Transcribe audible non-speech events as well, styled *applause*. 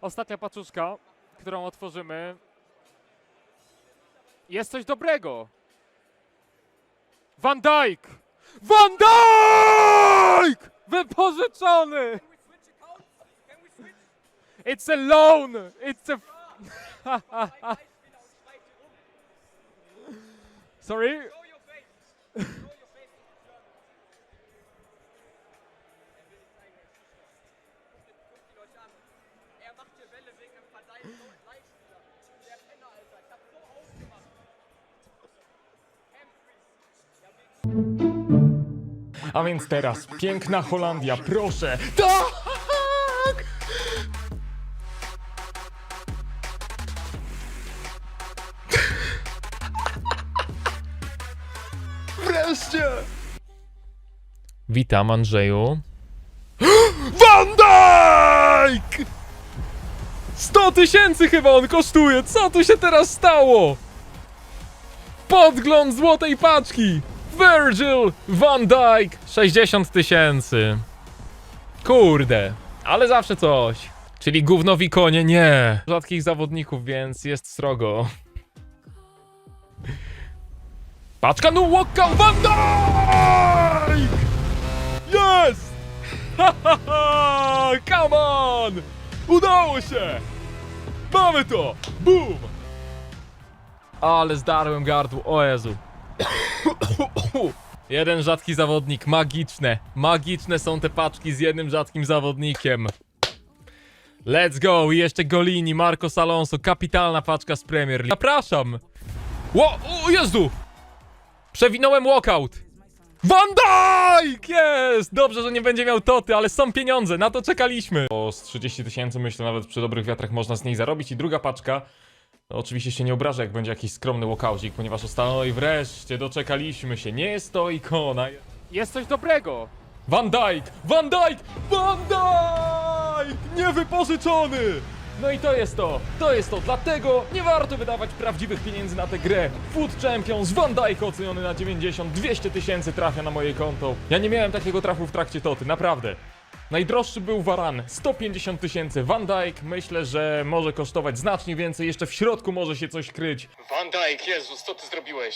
Ostatnia paczuszka, którą otworzymy. Jest coś dobrego. Van Dijk! Van Dijk! Wypożyczony! It's a loan! It's a... *laughs* Sorry? A więc teraz piękna Holandia, proszę! Tak! Wreszcie! Witam Andrzeju. Van Dijk! 100 tysięcy chyba on kosztuje! Co tu się teraz stało? Podgląd złotej paczki! Virgil van Dijk! 60 tysięcy. Kurde, ale zawsze coś. Czyli gównowi konie nie. Rzadkich zawodników, więc jest srogo. Paczka no walkout Van Dijk! Jest! Come on! Udało się! Mamy to! Boom! Ale zdarłem gardło, o Jezu. Jeden rzadki zawodnik, magiczne. Magiczne są te paczki z jednym rzadkim zawodnikiem. Let's go! I jeszcze Golini, Marcos Alonso, kapitalna paczka z Premier League. Zapraszam! Ło, o Jezu! Przewinąłem walkout! Van Dijk! Jest! Dobrze, że nie będzie miał toty, ale są pieniądze, na to czekaliśmy. O, z 30 tysięcy myślę nawet przy dobrych wiatrach można z niej zarobić. I druga paczka, oczywiście się nie obrażę jak będzie jakiś skromny walkaucik, ponieważ ostatnio i wreszcie doczekaliśmy się. Nie jest to ikona. Jest coś dobrego. Van Dijk! Van Dijk! Van Dijk! Niewypożyczony! No i to jest to, to jest to, dlatego nie warto wydawać prawdziwych pieniędzy na tę grę. Food Champions, Van Dijk oceniony na 90, 200 tysięcy trafia na moje konto. Ja nie miałem takiego trafu w trakcie Toty, naprawdę. Najdroższy był Varan, 150 tysięcy. Van Dijk myślę, że może kosztować znacznie więcej, jeszcze w środku może się coś kryć. Van Dijk, Jezus, co ty zrobiłeś?